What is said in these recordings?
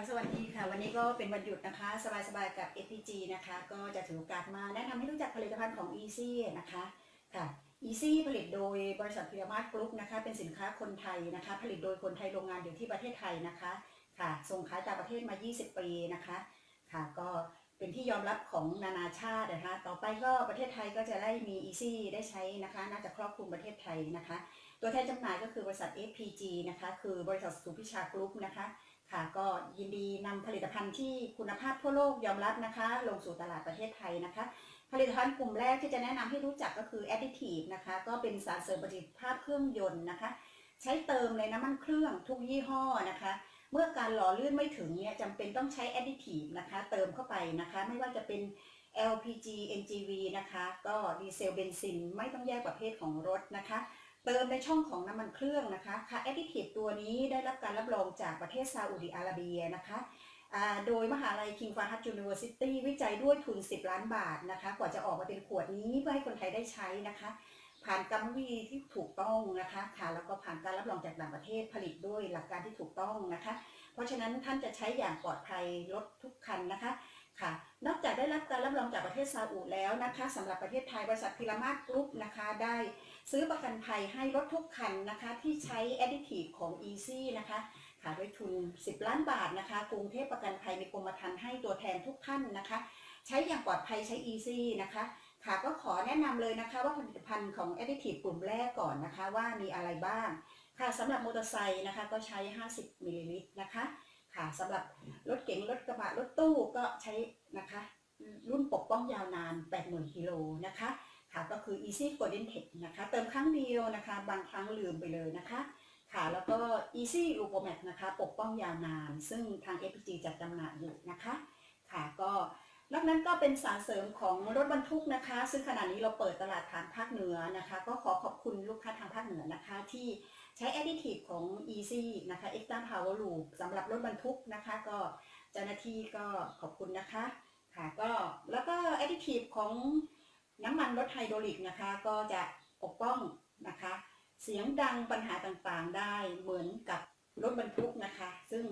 ค่ะสวัสดีค่ะ วันนี้ก็เป็นวันหยุดนะคะ สบายๆกับ FPG นะคะ ก็จะถือโอกาสมาแนะนำให้รู้จักผลิตภัณฑ์ของ Easy นะคะค่ะ Easy ผลิตโดยบริษัทพิรามาสกรุ๊ปนะคะ เป็นสินค้าคนไทยนะคะ ผลิตโดยคนไทยโรงงานอยู่ที่ประเทศไทยนะคะค่ะ ส่งขายต่างประเทศมา 20 ปีนะคะค่ะ ก็เป็นที่ยอมรับของนานาชาตินะคะ ต่อไปก็ประเทศไทยก็จะได้มี Easy ได้ใช้นะคะ น่าจะครอบคลุมประเทศไทยนะคะ ตัวแทนจำหน่ายก็คือบริษัท FPG นะคะ คือบริษัทสุพิชากรุ๊ปนะคะ ค่ะก็ยินดีนำผลิตภัณฑ์ที่คุณภาพทั่วโลกยอมรับนะคะ ลงสู่ตลาดประเทศไทยนะคะ ผลิตภัณฑ์กลุ่มแรกที่จะแนะนำให้รู้จักก็คือ additive นะคะ ก็เป็นสารเสริมประสิทธิภาพเครื่องยนต์นะคะ ใช้เติมในน้ำมันเครื่องทุกยี่ห้อนะคะ เมื่อการหล่อลื่นไม่ถึงเนี่ยจำเป็นต้องใช้ additive นะคะ เติมเข้าไปนะคะ ไม่ว่าจะเป็น LPG NGV นะคะ ก็ดีเซลเบนซินไม่ต้องแยกประเภทของรถนะคะ เติมในช่องของน้ำมันเครื่องนะคะค่ะแอดดิทีฟตัวนี้ได้รับการรับรองจากประเทศซาอุดิอาระเบียนะคะโดยมหาลัย King Fahd University วิจัยด้วยทุน 10 ล้านบาทนะคะ กว่าจะออกมาเป็นขวดนี้เพื่อให้คนไทยได้ใช้นะคะ ผ่านกรรมวิธีที่ถูกต้องนะคะค่ะแล้วก็ผ่านการรับรองจากต่างประเทศผลิตด้วยหลักการที่ถูกต้องนะคะ เพราะฉะนั้นท่านจะใช้อย่างปลอดภัยรถทุกคันนะคะ ค่ะ นอกจากได้รับการรับรองจากประเทศซาอุแล้วนะคะสำหรับประเทศไทยบริษัทพิรามาสกรุ๊ปนะคะได้ซื้อประกันภัยให้รถทุกคันนะคะที่ใช้ Additive ของ Easy นะคะค่ะด้วยทุน 10 ล้านบาทนะคะกรุงเทพประกันภัยมีกรมธรรม์ให้ตัวแทนทุกท่านนะคะ ใช้อย่างปลอดภัยใช้ Easy นะคะค่ะก็ขอแนะนำเลยนะคะว่าผลิตภัณฑ์ของ Additive กลุ่มแรกก่อนนะคะว่ามีอะไรบ้างค่ะสำหรับมอเตอร์ไซค์นะคะก็ใช้ 50มิลลิลิตรนะคะ ค่ะสำหรับรถเก๋งรถกระบะรถตู้ก็ใช้นะคะ รุ่นปกป้องยาวนาน 80,000กิโลนะคะ ค่ะก็คือ Easy Golden Tech นะคะ เติมครั้งเดียวนะคะ บางครั้งลืมไปเลยนะคะ ค่ะแล้วก็ Easy u p o m a x นะคะ ปกป้องยาวนาน ซึ่งทาง FPG จัดจำหน่ายอยู่นะคะ ค่ะก็ นอกนั้นก็เป็นสารเสริมของรถบรรทุกนะคะ ซึ่งขณะนี้เราเปิดตลาดทางภาคเหนือนะคะ ก็ขอขอบคุณลูกค้าทางภาคเหนือนะคะ ที่ใช้ Additive ของ Easy นะคะ Extra Power Loop สำหรับรถบรรทุกนะคะ ก็เจ้าหน้าที่ก็ขอบคุณนะคะค่ะก็แล้วก็ Additive ของน้ำมันรถไฮดรอลิกนะคะ ก็จะปกป้องนะคะ เสียงดังปัญหาต่างๆได้เหมือนกับรถบรรทุกนะคะ ซึ่ง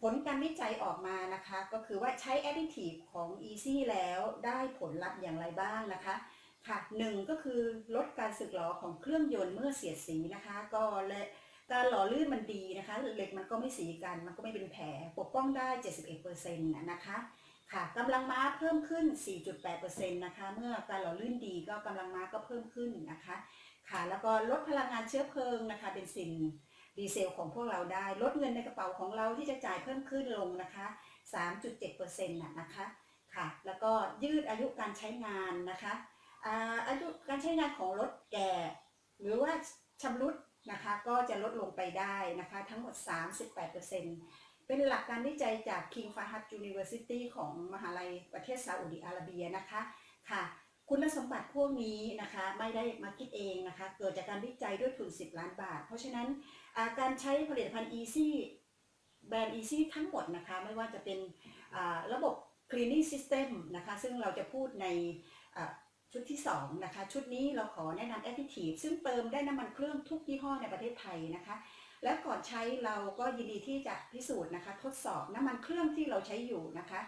ผลการวิจัยออกมานะคะ ก็คือว่าใช้ additive ของ Easy แล้วได้ผลลัพธ์อย่างไรบ้างนะคะ ค่ะหนึ่งก็คือลดการสึกหรอของเครื่องยนต์เมื่อเสียดสีนะคะ ก็และการหล่อลื่นมันดีนะคะเหล็กมันก็ไม่สีกัน มันก็ไม่เป็นแผลปกป้องได้ 71%นะคะค่ะกำลังม้าเพิ่มขึ้น 4.8%นะคะ เมื่อการหล่อลื่นดีก็กำลังม้าก็เพิ่มขึ้นนะคะ ค่ะ แล้วก็ลดพลังงานเชื้อเพลิงนะคะ เป็นสิน ดีเซลของพวกเราได้ ลดเงินในกระเป๋าของเราที่จะจ่ายเพิ่มขึ้นลงนะคะ 3.7%น่ะนะคะ ค่ะ แล้วก็ยืดอายุการใช้งานนะคะอาอายุการใช้งานของรถแก่ หรือว่าชำรุดนะคะก็จะลดลงไปได้นะคะทั้งหมด 38%เป็นหลักการวิจัยจาก King Fahd University ของมหาลัยประเทศซาอุดิอาระเบียนะคะค่ะ คุณสมบัติพวกนี้นะคะไม่ได้มาคิดเองนะคะ เกิดจากการวิจัยด้วยทุน 10 ล้านบาท เพราะฉะนั้นาการใช้ผลิตภัณฑ์ Easy แบรนด์ Easy ทั้งหมดนะคะ ไม่ว่าจะเป็นระบบ cleaning system นะคะ ซึ่งเราจะพูดในชุดที่2นะคะ ชุดนี้เราขอแนะนำ Additive ซึ่งเติมได้น้ำมันเครื่องทุกยี่ห้อในประเทศไทยนะคะ และก่อนใช้เราก็ยินดีที่จะพิสูจน์นะคะ ทดสอบน้ำมันเครื่องที่เราใช้อยู่นะคะ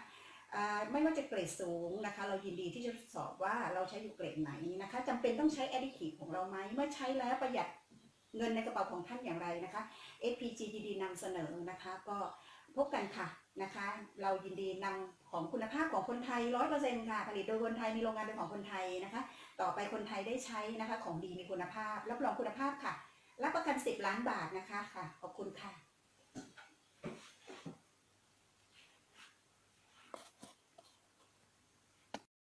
ไม่ว่าจะเกรดสูงนะคะ เรายินดีที่จะสอบว่าเราใช้อยู่เกรดไหนนะคะจำเป็นต้องใช้ additive ของเราไหมเมื่อใช้แล้วประหยัดเงินในกระเป๋าของท่านอย่างไรนะคะ FPG ยินดีนำเสนอนะคะ ก็พบกันค่ะนะคะ เรายินดีนำของคุณภาพของคนไทย 100%ค่ะ ผลิตโดยคนไทยมีโรงงานเป็นของคนไทยนะคะ ต่อไปคนไทยได้ใช้นะคะ ของดีมีคุณภาพ รับรองคุณภาพค่ะ รับประกัน 10 ล้านบาทนะคะค่ะ ขอบคุณค่ะ